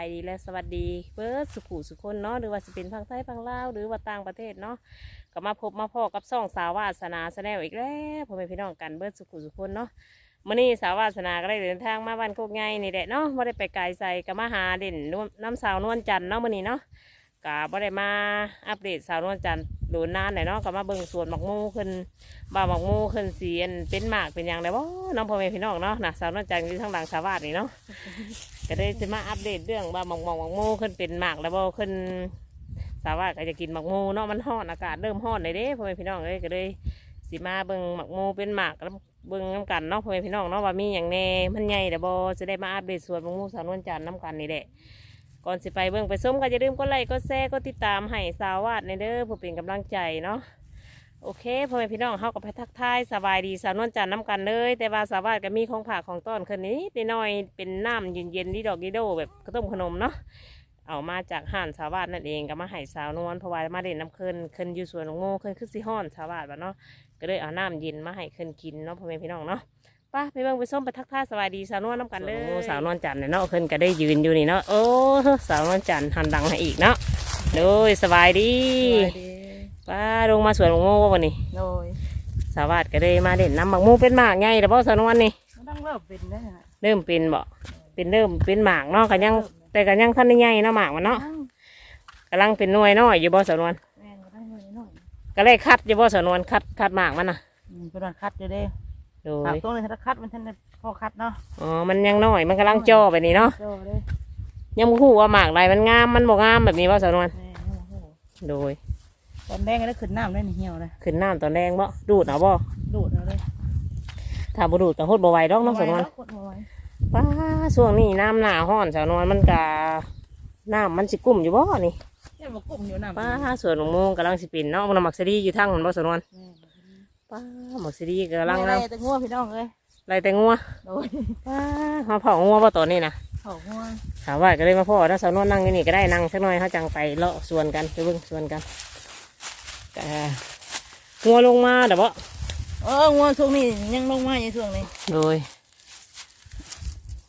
ายดีและสวัสดีเบิร์ดสุขุสุคนเนาะหรือว่าสิเป็นพังไทยพังลาวหรือว่าต่างประเทศเนาะก็มาพบมาพ่อกับซ่องสาววาสนาแสดงอีกแล้วพ่อแม่พี่น้องกันเบิร์ดสุขุสุคนเนาะมื่อนี้สาววาสนาก็ได้เดินทางมาบ้านโคกไงนี่แหละเนาะไม่ได้ไปไกลใส่ก็มาหาเด่นน้ำสาวนวลจันทร์เนาะมื่อนี้เนาะก็บ่ได้มาอัปเดตสาวนวลจันทร์ โดนนานหน่อยเนาะก็มาเบิ่งสวนหมักมูขึ้นบ่าหมักมูขึ้นเสียนเป็นหมากเป็นอย่างไรบ่น้องพ่อแม่พี่น้องเนาะนะสาวนวลจันทร์อยู่ทางหลังสาวาสนี่เนาะก็ได้จะมาอัปเดตเรื่องว่าหมอกหมอกหมอกโมขึ้นเป็นหมากแล้วบ่ขึ้นสาวว่าก็จะกินหมากโมเนาะมันฮ้อนอากาศเริ่มฮ้อนเลยเด้พ่อแม่พี่น้องเลยก็เลยสิมาเบิ่งหมากโมเป็นหมากแล้วเบิ่งน้ำกันเนาะพ่อแม่พี่น้องเนาะว่ามีอย่างแน่มันใหญ่แต่บ่จะได้มาอัปเดตสวนหมากโมสาวนวลจันทร์น้ำกันนี่แหละ ก่อนสิไปเบิ่งไปส้มก็อย่าลืมกดไลค์กดแชร์กดติดตามให้สาววาดในเด้อเพื่อเป็นกำลังใจเนาะโอเคพ่อแม่พี่น้องเฮากับไปทักทายสบายดีสาวนวลจันทร์น้ำกันเลย แต่ว่าสาววาดก็มีของผักของต้นคืนนี้นิดหน่อยเป็นน้ำเย็นๆดีดอกดีโดแบบข้าวต้มขนมเนาะเอามาจากห้านสาววาดนั่นเองก็มาให้สาวนวลเพราะว่ามาเด่นน้ำเคินเคินอยู่สวนงโง่เคินคือสิฮ้อนสาววาดว่เนาะ ก็เลยเอาน้ำเย็นมาให้เคินกินเนาะพ่อแม่พี่น้องเนาะไป้าไปเบิ่งไปส้มไปทักทายสบายดีสาวนวลน้ำกันเลยสาวนวลจันทร์เนี่ยเนาะเคินก็ได้ยืนอยู่นี่เนาะโอ้สาวนวลจันทร์หันดังให้อีกเนาะโดยสบายดีสวัสดีป้าลงมาสวนของโง่ว่าวันนี้โดยสาวาดก็เลยมาเด่นน้ำหมักหมูเป็นหมากไงแต่พ่อสาวนวลนี่ต้องเริ่มเป็นได้ฮะเริ่มเป็นบ่เป็นเริ่มเป็นหมากเนาะกันยังแต่กันยังท่านได้ใหญ่เนาะหมากมันเนาะกำลังเป็นหน่วยน้อยอยู่บ่สาวนวล ก็เลยคัดอยู่บ่สาวนวลคัดคัดหมากมันน่ะอืมเป็นวันคัดอยู่เด้โดถามยตรงเลยถ้าคัดมันท่านได้พอคัดเนาะอ๋อมันยังน้อยมันกำลังจ่อไปนี่เนาะโดยเด้ยังบ่ฮู้ว่าหมากใดมันงามมันบ่งามแบบนี้บ่สาวนวลแม่โอ้โหโดยตอนแรกก็ได้ขึ้นน้ำได้นี่เหี่ยวเลยขึ้นน้ำตอนแรงบ่ดูดเอาบ่ดูดเอาเลยถ้าบ่ดูดก็โคตรบ่ไหวดอกเนาะสาวนวลกดมาไว้ป้าช่วงนี้น้ำหนาห้อนสาวนวลมันกะน้ำมันสิกุ้มอยู่บ่นี่ เนี่ยมากลุ่มอยู่น้ำป้าสวนหลวงโมงกำลังสิปินเนาะมันเอาหมักซีดีอยู่ทั้งมันบ่สนวนแม่ป้าหมักซีดีกำลังอะไรเอาแต่งัวพี่น้องเลยไรแต่งัวโดยป้ามาเผางัวบ่ตัวนี้นะเขางัวถามว่าก็เลยมาพ่อถ้าสาวนวลนั่งอยู่นี่ก็ได้นั่งสักหน่อยเขาจังไปเลาะสวนกันไปเบิ่งสวนกันก็งัวลงมาเดี๋ยวบ่เอองัวช่วงนี้ยังลงมาอยู่ช่วงนี้โดย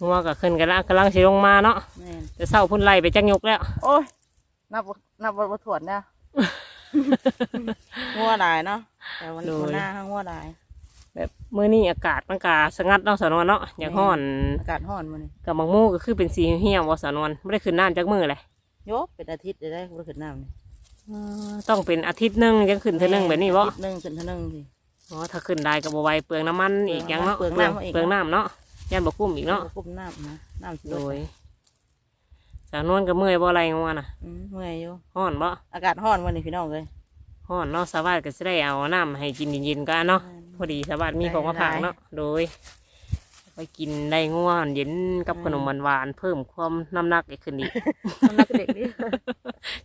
งัวก็ขึ้นกันละกำลังสิลงมาเนาะแม่นแต่เศร้าพุ่นไล่ไปจักยกแล้ว โอ้ย นับบ่นับวัตถุนนะงัวหลายเนาะแต่วันนี้หน้าข้างงัวหลายแบบมื้อนี้อากาศมันก็สงัดเนาะสาวนวลเนาะอยากห้อนอากาศร้อนมื้อนี้กับมังโมก็คือเป็นสีเหี่ยวบ่สาวนวลไม่ได้ขึ้นน้ำจากมือเลยโยเป็นอาทิตย์จะได้บ่ขึ้นน้ำนี่ต้องเป็นอาทิตย์หนึงยังขึ้นเท่านึงแบบนี้บ่อาทิตย์หนึงขึ้นเท่านึงสิ อ๋อถ้าขึ้นได้ก็บ่ไหวเปลืองน้ำมันอีกอยังเนาะเปลืองน้ำอีกเปลืองน้ำเนาะยันบ่คุ้มอีกเนาะ กุมน้ำนะน้ำสิโดเบิยด สาวนวลก็เมื่อยบ่อะไรงัวน่ะอืมเมื่อยอยู่ฮ้อนบ่อากาศร้อนวันนี้พี่น้องเลยฮ้อนเนาะสาวบ้านก็สิได้เอาน้ำให้กินเย็นๆกันเนาะพอดีสาวบ้านมีของมาฝากเนาะโดยไป กินได้ง่วงเย็นกับขนมหวานๆเพิ่มความน้ำหนักอีกขึ้นอีก น้ำหนักเด็กดิ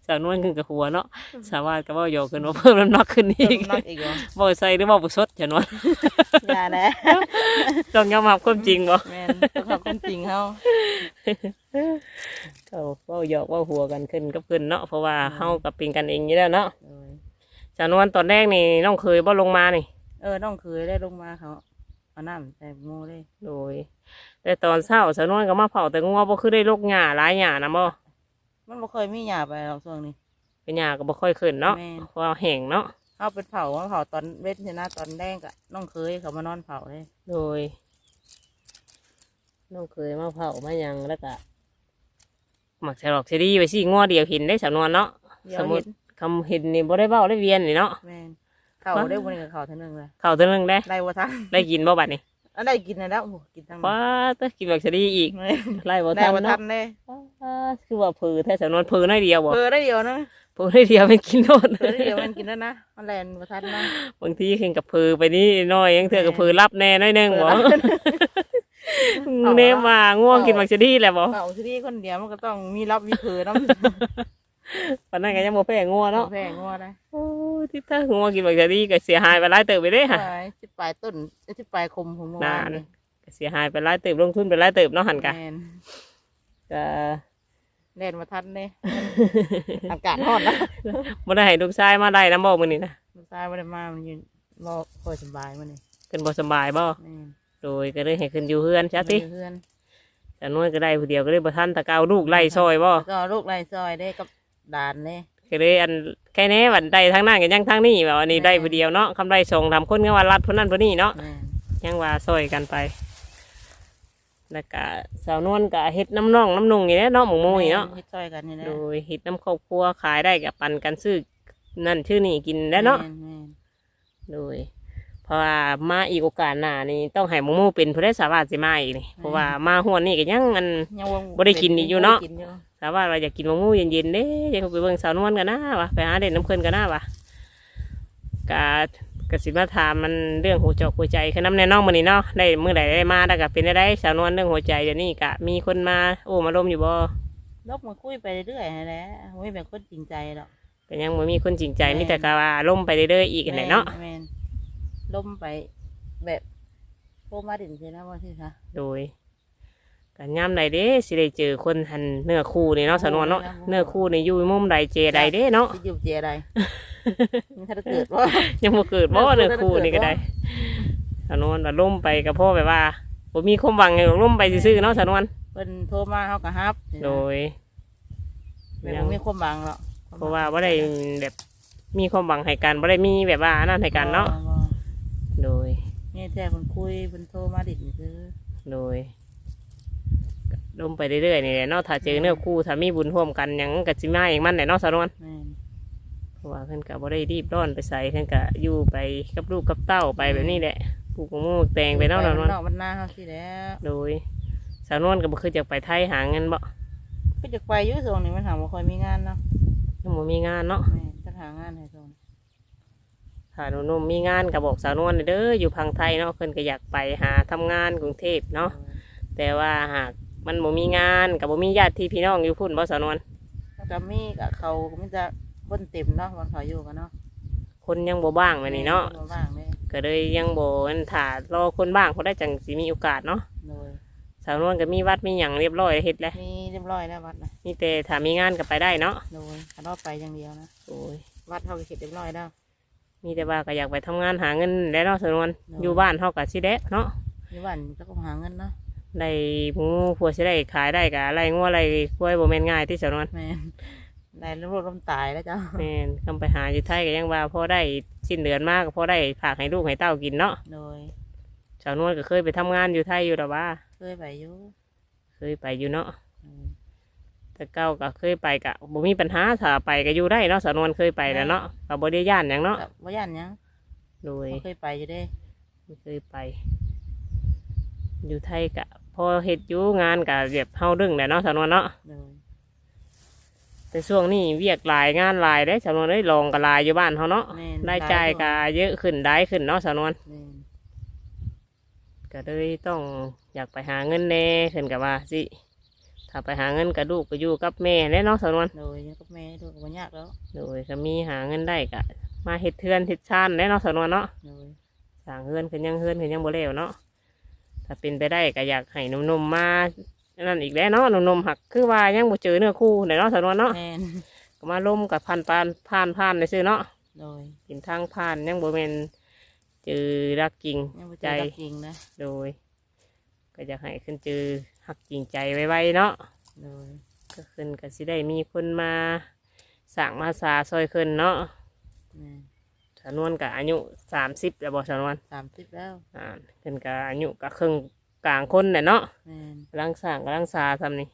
สาวนวลขึ้นกับหัวเนาะสาวบ้านก็เว่าโยกขึ้นว่าเพิ่มน้ำหนักขึ้นอีกน้ำหนักอีกเหรอบ่ใส่หรือบ่บุสดฉันว่าอย่าแหละต้องยอมรับความจริงบ่แม่นต้องทำความจริงเขาก็เว้าหยอกเว้าหัวกันขึ้นกับขึ้นเนาะเพราะว่าเฮากับเป็นกันเองอยู่แล้วเนาะเออจานวนตอนแรกนี่น้องเคยบ่ลงมานี่ เออน้องเคยได้ลงมาเขา เอาน้ำแต่โมเลยโดย แต่ตอนเช้าสาวนวลก็มาเผาแต่งัวบ่คือได้ลกหญ้าหลายหญ้านะบ่มันบ่เคยมีหยาไปหรอกช่วงนี้ เป็นหญ้าก็บ่ค่อยขึ้นเนาะแม่น เพราะว่าแห้งเนาะเขาเป็นเผาว่าเผาตอนเว้นชนะตอนแรกอะน้องเคยเขามานอนเผาเลยโดยน้องเคยมาเผามาหยังแล้วก็หมักใส่ดอกเสดีไว้สิงัวเดียวเห็นได้สาวนวลเนาะ เดี๋ยสวมมุเห็ตินคำเห็นนี่บ่ได้เว้าได้เวียนนี่เนาะแม่น เขาได้วันนี้กับเขาเท่านึงเลยเข้าตัวนึงได้ได้วัทันได้กินบ่บัดนี้อันได้กินนะแล้วโอ้โหกินทั้งว้าแต้องกินดอกเสดีอีกแม่นไล่บ่ได้ทันวัทัเนาะนเลยอ่าคือว่าเผือแท้สำนวนเผือน้อยเดียวบ่เออได้เดียวนะเผือน้อยเดียวมันกินโนดเออได้เดียวมันกินแล้วนะมันแลนวัทันนะบางทีขึ้นกับเผือไปนี่น้อยยังเถื่อกับเผือรับแน่น้อยหนึงบ่เผือรับเอาละเนมว่าง่วงกินบักชะดีแหละบ่เผาที่คนเดียวมันก็ต้องมีรับมีเผลอน้ ปานนั้นก็ยังบ่แพ้ง่วงำเนาะ แพงงัวได้โอ้ยที่ถ้าง่วงกินบักชะดีก็เสียหายไปหลายเติบไปเด้ค่ะไปสิบปลายต้นสิบปลายคมของเมื่อวานานนี่ก็เสียหายไปหลายเติบลงทุนไปหลายเติบเนาะหั่นกะแม่นก็แลนวัทันเลยอากาศร้อนนะบ่ได้ให้ลูกชายมาได้นํบ่มื้อนี้นะลูกชายไม่ได้มามันยืนรอคอยสบายมันนี่เพิ่นบ่สบายบ่แม่นโดยก็เลยให้ขึ้นอยู่เฮือนซะติเพื่อนแต่นวลก็ได้ผู้เดียวก็เลยบ่ทันตะเกาลูกไล่ซอยบ่แล้วก็ลูกไล่ซอยได้กับ ด่านนี่ก็เลยอันแค่นี้วันได้ทั้งนั้นกันยังทั้งนี้แบบอันนี้แม่ได้ผู้เดียวเนาะคำได้ส่งทำคนก็ว่ารัดผู้นั้นผู้นี้เนาะแม่นยังว่าซอยกันไปแล้วก็สาวนวลก็เฮ็ดน้ำน่องน้ำนุ่งอย่างนี้เนาะหมูหมูนี่เนาะเฮ็ดซอยกันนี่แหละโดยเฮ็ดน้ำครอบครัวขายได้กับปันกันซื้อนั่นชื่อนี่กินได้วเนาะแม่แม่นโดยเพราะว่ามาอีกโอกาสหน้านี่ต้องให้หมูหมูเป็นผู้ได้สาวาสสิมาอีกนี่เพราะว่ามาหวนนี่ก็ยังอันยังว่าบ่ได้กินอีกอยู่เนาะบ่ได้กิอยู่ สาวาสว่าอยากกินหมูหมูเย็นๆเด้ยังไปเบิ่งสาวนวลกันนะวะไปหาเด่นน้ำเพิ่นกันนะวะกะกสิมาถามมันเรื่องหัวจอกหัวใจคือน้ำแน่น้องมื้อนี้เนาะได้มื้อใดได้มาแล้วก็เป็นได้ได้สาวนวลเรื่องหัวใจเดี๋ยวนี้กะมีคนมาโอ้มาลมอยู่บ่ลกมาคุยไปเรื่อยๆนั่นแหละไม่เป็นคนจริงใจหรอกก็ยังบ่มีคนจริงใจแม่นมีแต่กะว่าลมไปเรื่อยๆอีกนั่นแหละเนาะแม่นล่มไปแบบโทรมาถึงใช่นะว่าที่คะโดย กันย่ำใดเด้สิได้เจอคนหันเนื้อคู่นี่เนาะสาวนวลเนาะเนื้อคู่นี่อยู่มุมใดเจใดเด้เนาะจะอยู่เจอะไรมันถ้าเกิดว่ายังบ่เกิดบ่เนื้เนื้ออคู่คู่ได้นี่ก็เกิดบ่ได้สาวนวลว่าล่มไปกับพ่อแบบว่าบ่มีความหวังอย่างล่มไปซื่อๆเนาะสาวนวลเป็นโทรมาเขาก็ฮับ โดยแบบบ่มีความหวังหรอกเพราะว่าบ่ได้แบบมีความหวังให้กันบ่ได้มีแบบว่านั่นให้กันเนาะบ่บ่โดยนี่แท้คนคุยเป็นโทรมาดินี่คือโดยก็ ล่มไปเรื่อยๆนี่แหละเนาะถ้าเจอเนื้อคู่ถ้ามีบุญร่วมกันหยังก็สิมาเองมันแหละเนาะสาวนวลแม่นเพราะว่าเพิ่นก็บ่ได้รีบร้อนไปใส่เพิ่นก็อยู่ไปกับลูกกับเต้าไปแบบนี้แหละปลูกมะม่วงแตงไปเนาะสาวนวลนอกมันหน้าเขาสิแล้วโดยสาวนวลก็บ่เคยอยากไปไทยหาเงินบ่ก็จะไปอยุ่ส่งนี่มันถามว่าคอยมีงานเนาะยังบ่มีงานเนาะ แม่นจะหางานให้ส่งถ้าหนุ่มๆมีงานก็บอกสาวนวลเด้ออยู่พังไทยเนาะเพิ่นก็อยากไปหาทำงานกรุงเทพเนาะแต่ว่าหาก มันบ่มีงานก็บ่มีญาติพี่น้องอยู่พุ่นบ่สาวนวลแล้วก็มีกับเขาก็มันจะคนเต็มเนาะวันเขาอยู่กันเนาะคนยังบ่บ้างมานี่เนาะบ่ว่างเลยก็เลยยังบ่อันถ่ารอคนบ้างเพราะได้จังสิมีโอกาสเนาะโดยสาวนวลก็มีวัดมีหยังเรียบร้อยเฮ็ดแล้วมีเรียบร้อยแล้ววัดนะมีแต่ถ้ามีงานก็ไปได้เนาะโดยขันรอดไปอย่างเดียวนะโอ้ยวัดเขาก็เสร็จเรียบร้อยแล้วมีแต่ว่าก็อยากไปทำงานหาเงินแล้วเนาะสาวนวลเนาะอยู่บ้านเฮาก็สิได้เนาะนี่วันจะก็หาเงินเนาะ ได้หมูผัวสิได้ขายได้ก็อะไรงัวอะไรกล้วยบ่แม่นง่ายที่สาวนวลแม่นได้รถลมตายแล้วจ้ะแม่นคำไปหาอยู่ไทยก็ยังว่าพอได้สิ้นเดือนมากก็พอได้ฝากให้ลูกให้เต้ากินเนาะโดยสาวนวลก็เคยไปทำงานอยู่ไทยอยู่แต่ว่า เคยไปอยู่เคยไปอยู่เนาะอืมแต่เก้าก็เคยไปกะบ่มีปัญหาถ้าไปก็อยู่ได้เนาะสาวนวลเคยไปแล้วเนาะก็บ่ได้ย่านหยังเนาะกับว่ายันหยังโดย บ่เคยไปอยู่เด้ ไม่เคยไป อยู่ไทยกะ พอเฮ็ดอยู่งานกะเรียบเฮาดึงแหละเนาะสาวนวลเนาะโดยแต่ช่วงนี้เวียกหลายงานหลายได้สาวนวลได้ลองกะลายอยู่บ้านเฮาเนาะแม่นรายจ่ายกะเยอะขึ้นได้ขึ้นเนาะสาวนวลแม่นก็เลยต้องอยากไปหาเงินแน่ขึ้นกับว่าสิถ้าไปหาเงินกับลูกก็อยู่กับแม่แน่เนาะสาวนวลโดยยังกับแม่โดยก็บ่ยากแล้วโดยก็มีหาเงินได้กะมาเฮ็ดเทือนเฮ็ดชานแน่เนาะสาวนวลเนาะโดย สร้างเฮือนขึ้นยังเฮือนขึ้นยังบ่แล้วเนาะ ถ้าเป็นไปได้ก็อยากให้หนุ่มๆมานั่นอีกแล้วเนาะหนุ่มๆหักคือว่ายังบ่เจอเนื้อคู่ไหนเนาะสาวนวลเนาะแม่นก็มาล้มกับพันปานผ่านผ่านในซื้อเนาะโดยกินทางผ่านยังบ่แม่นเจอรักจริงยังบ่เจใจอรักจริงนะโดย ก็อยากให้ขึ้นเจอหักจริงใจไว้ๆเนาะ โดยก็ขึ้นก็สิได้มีคนมาสั่งมาสาซอยขึ้นเนาะแม่น สานวนกับอายุสามสิบแล้วบอกสานวนสามสิบแล้วอ่าขึ้นกับอายุก็ครึ่งกลางคนเนี่ยเนาะแม่นกำลังสั่งกำลังสาทำนี่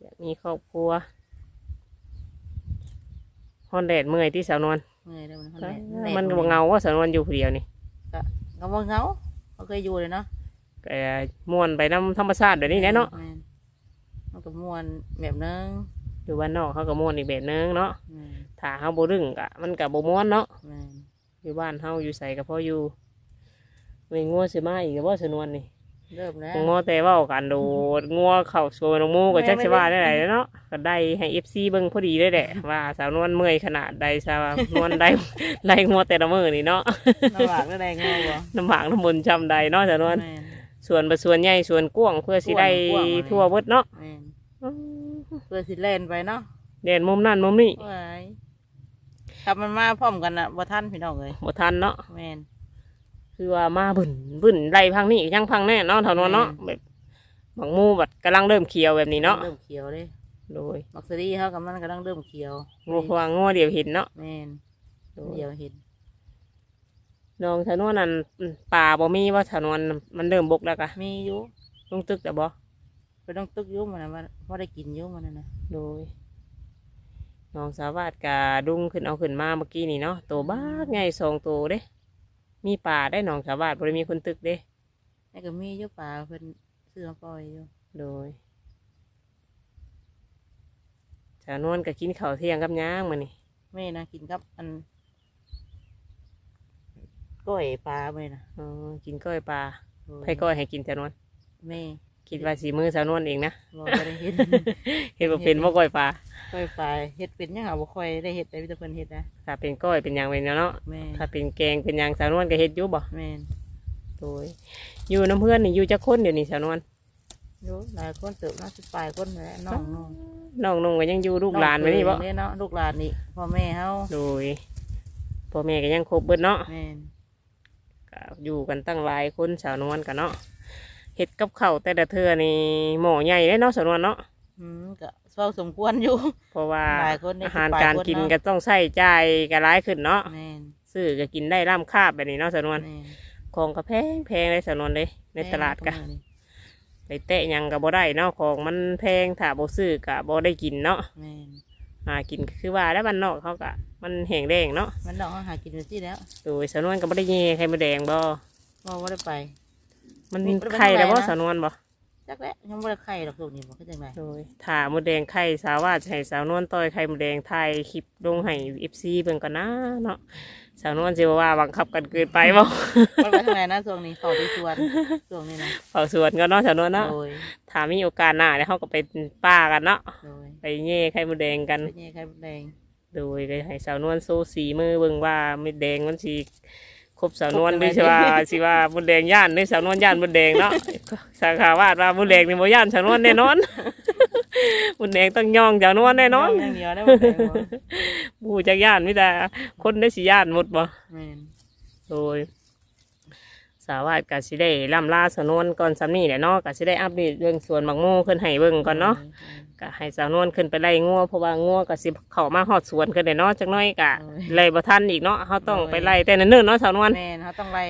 อยากมีครอบครัวฮอนแดดเมื่อยที่สาวนวลเมื่อยแล้วมันมัแดดนก็บ่เงาว่าสาวนวลอยู่ผู้เดียวนี่ก็บ่เหงาเขาเคยอยู่เลยเนาะก็ม่วนไปน้ำธรรมชาติแบบนี้แหละเนาะแม่นมันก็ม่วนแบบนึง อยู่บ้านนอกเขาก็ม่วนอีกแบบนึงเนาะแม่นถ้าเขาบ่ดึงกะมันก็บ่ม่วนเนาะแม่นอยู่บ้านเฮาอยู่ใส่ก็พออยู่ไม่งัวสิมาอีกก็บ่สนวนนี่เริ่มแล้วงัวแต่เว้ากันโดดงัวเข้าสวนหมูก็จักสิว่าได้ไหนเนาะก็ได้ให้ FC เบิ่งพอดีเลยแหละว่าสาวนวลเมื่อยขนาดใดสาวนวลได้ ไล่งัวแต่ละมื้อนี่เนาะลำบากได้แรงเงาบ่น้ำหมากน้ำมนต์จำใดเนาะสาวนวลแม่น ส่วนบ่ส่วนใหญ่ส่วนกว้างเพื่อสิได้กว้างๆทั่วเบิดเนาะแม่น เพื่อสิเล่นไปเนาะเด่นมุมนั่นมุมนี้ว้ายขับมันมาพร้อมกันน่ะบ่ทันพี่น้องเอ้ยบ่ทันเนาะแม่น คือว่ามาบึนบึนไล่พังนี่ก็ยังพังแน่เนาะเท่านวนเนาะแม่นแบบหมักมูบัดกำลังเริ่มเขียวแบบนี้เนาะเริ่มเขียวเลยโดยมักสดีเขากับมันกำลังเริ่มเขียวงัวพวางงัวเดียวเห็นเนาะแม่นโดยเดียวเห็นน้องชนวนนั่นอืมป่าบ่มีว่าชนวนมันเริ่มบกแล้วกะมีอยู่ลุงตึกแต่บ่ไป ต้องตึกอยุ่มันนะว่าพอได้กินอยุ่มันนะนะโดยน้องสาวาดกะดุงขึ้นเอาขึ้นมาเมื่อกี้นี่เนาะโตบ้าไงสองโตเด้ มีป่าได้น้องสาวาดบ่ได้มีคนตึกเด้นี่ก็มีอยู่ป่าเพิ่นซื้อมาปล่อยอยู่โดยชาวนวลก็กินข้าวเที่ยงกับย่างมานี่แม่นะกินกับอันก้อยปลาไปนะอ๋อกินก้อยปลาโอ้ไผ่ก้อยให้กินชาวนวลแม่ คิดว่าสีมือชาวนวลเองนะบอกบ่ได้เฮ็ด เห็นว่าเป็นว่าก้อยปลาก้อยปลาเฮ็ดเป็นยังหาบ่ค่อยได้เฮ็ดแต่มีแต่เพิ่นเฮ็ดนะถ้าเป็นก้อยเป็นหยังเป็นเนาะแม่ถ้าเป็นแกงเป็นหยังชาวนวลก็เฮ็ดอยู่บ่แม่นโดยอยู่น้ำเพื่อนนี่อยู่จะคนเดี๋ยวนี้ชาวนวลอยู่หลายคนเติบน่าสิปลายคนแหละน้องน้องน้องนุ่งก็ยังอยู่ลูกหลานไว้นี่บ่เยเนาะลูกหลานนี่พ่อแม่เฮาโดยพ่อแม่ก็ยังครบเบิดเนาะแม่นก็อยู่กันตั้งหลายคนสาวนวลกันเนาะ เฮ็ดกับข้าวแต่ละเทื่อนี่หม้อใหญ่เลยเนาะสาวนวลเนาะอืมก็เฝ้าสมควรอยู่ เพราะว่าหลายคนเนี่ยอาหารสิบปลายการคนกินเนาะ ก็ต้องใช้จ่ายก็หลายขึ้นเนาะแม่นซื้อก็กินได้ร่ำคาบแบบนี้เนาะสาวนวลแม่นของก็แพงแพงเลยสาวนวลเลยในตลาดก็ แม่นไปแตะหยังก็บ่ได้เนาะของมันแพงถ้าบ่ซื้อก็บ่ได้กินเนาะแม่นหากินก็คือว่าแล้วบ้านนอกเขาก็มันแห้งแดงเนาะมันดอกเขาหากินอยู่ที่แล้วโดยสาวนวลก็บ่ได้เย่ไข่มดแดงบ่พ่อว่าได้ไป มันมีบ่ได้ไปไข่แล้วบ่เท่าไหร่นะสาวนวลบ่จักแล้วยังบ่ได้ไข่ดอกลูกนี่บ่เข้าใจไหมโดยถ้ามดแดงไข่สาวว่าจะให้สาวนวลต่อยไข่มดแดงไทยคลิปลงให้เอฟซีเบิ่งก่อนนะเนาะสาวนวลจะว่าบังคับกันเกินไปบ่มันไปทางไหนนะช่วงนี้เขาที่สวนช่วงนี้นะเฝ้าสวนกันเนาะสาวนวลเนาะโดยถ้ามีโอกาสหน้าเดี๋ยวเขาก็ไปป้ากันเนาะโดยไปเย่ไข่มดแดงกันเป็นยังไงไข่แดง โดยก็ให้สาวนวลโซสีมือเบิ่งว่าเม็ดแดงมันสิ ครบสาวนวลครบหรือจัสิงได๋ว่าสิว่าบุญแดงย่านหรือสาวนวลย่านบุญแดงเนาะสาขาวาดว่าบุญแดงนี่บ่ย่านสาวนวลแน่นอนบุญแดงต้องย่องสาวนวลแน่นอนอย่างเดียวได้บ่แดงบ่บูจักย่านมิแต่คนได้สิย่านหมดบ่แม่นโดย สาวาดก็สิได้ล่ำลาสำนวนก่อนสำนี่แหละเนาะก็สิได้อัปเดตเรื่องสวนหมักโม่ขึ้นให้เบิ่งก่อนเนาะก็ให้สาวนวลขึ้นไปไล่งัวเพราะว่างัวก็สิเข้ามาฮอดสวนขึ้นได้เนาะจักหน้อยก็ไล่บ่ทันอีกเนาะเฮาต้องไปไล่แต่เนิ่นๆเนาะสาวนวลแม่นเขาต้องไล่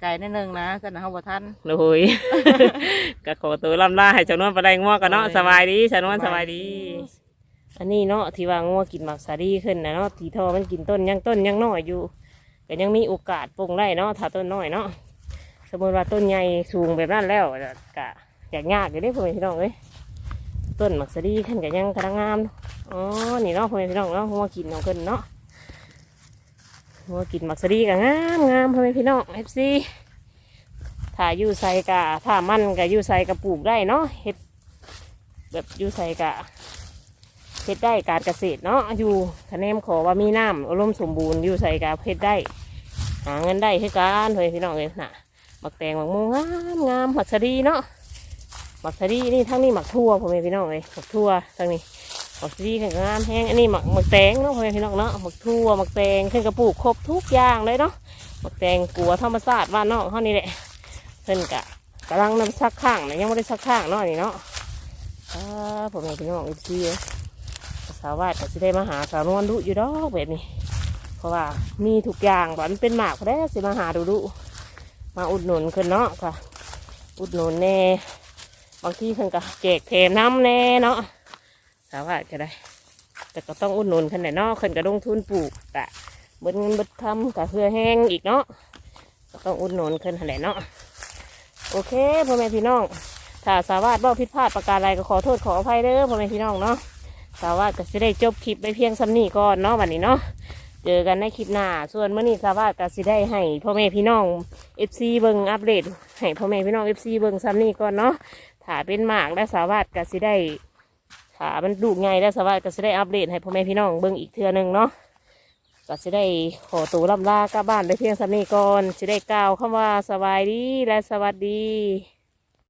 ไกลๆนิดนึงนะซั่นน่ะเฮาบ่ทันโดยก็ขอตัวล่ำลาให้สาวนวลไปไล่งัวกันเนาะโดยสบายดีสาวนวลสสบาบายยดีดี อันนี้เนาะที่ว่างัวกินหมักสาดีขึ้นนะเนาะทีทอมันกินต้นยังต้นยังน้อยอยู่ก็ยังมีโอกาสปลงได้เนาะถ้าต้นน้อยเนาะ สมมติว่าต้นใหญ่สูงแบบนั้นแล้วก็อยากยากอยู่เด้พ่อแม่พี่น้องเอ้ยต้นมักสดีขึ้นก็ยังกระงามอ๋อนี่เนาะพ่อแม่พี่น้องเนาะงัวกินของเพิ่นเนาะงัวกินมักสดีก็งามงามพ่อแม่พี่น้องเอฟซีถ้าอยู่ใส่กะถ้ามันก็อยู่ใส่กะปลูกได้เนาะเฮ็ดแบบอยู่ใส่กะเฮ็ดได้การเกษตรเนาะอยู่คะแนนขอว่ามีน้ำอุดมณ์สมบูรณ์อยู่ใส่กับเฮ็ดได้ หาเงินได้คือการเฮ้ยพี่น้องเอ้ยนะ หมักแตงหมักโมงงามงามหมักสะดีเนาะหมักสะดีนี่ทั้งนี้หมักทั่วพ่อแม่พี่น้องเอ้ยหมักทั่วทั้งนี้หมักสะดีงามแห้งอันนี้หมักหมักแตงเนาะพ่อแม่พี่น้องเนาะหมักทั่วหมักแตงขึ้นกระปลูกครบทุกอย่างเลยเนาะหมักแตงกัวธรรมชาติบ้านนอกเท่านี้แหละเพิ่นกะกำลังนำซักข้างนะยังไม่ได้ซักข้างเนาะนี่เนาะพ่อแม่พี่น้องอีกทีเอ้ยสาววาดก็จะได้มาหาสาวนวลดุอยู่ดอกแบบนี้ เพราะว่ามีทุกอย่างบ่มันเป็นหมากพอได้สิมาหาดูดุ มาอุดหนุนขึ้นเนาะค่ะ อุดหนุนแน่บางทีเพิ่นก็แจกแถมน้ำแน่เนาะสาววาดก็ได้ แต่ก็ต้องอุดหนุนขึ้นแหละเนาะขึ้นก็ลงทุนปลูกกะเบิดเงินเบิดคำกะเพื่อแห้งอีกเนาะก็ต้องอุดหนุนขึ้นแหละเนาะโอเคพ่อแม่พี่น้องถ้าสาวาดบ่ผิดพลาดประการใดก็ขอโทษขออภัยเด้อพ่อแม่พี่น้องเนาะสาวาสก็จะได้จบคลิปไปเพียงสำนี้ก่อนเนาะวันนี้เนาะ เจอกันในคลิปหน้า ส่วนมื่อนี้สาวาสก็สิได้ให้พ่อแม่พี่น้องเอฟซีเบิงอัปเดตให้พ่อแม่พี่น้องเอฟซีเบิงสำนีก่อนเนาะถ้าเป็นหมากและสาวาสก็สิได้ถ้ามันดูไงและสาวาสก็สิได้อัปเดตให้พ่อแม่พี่น้องเบิงอีกเทื่อนึงเนาะก็สิได้ขอตัวลำลากลับบ้านไปเพียงสำนีก่อนสิได้กล่าวคำว่าสบายดีและสวัสดี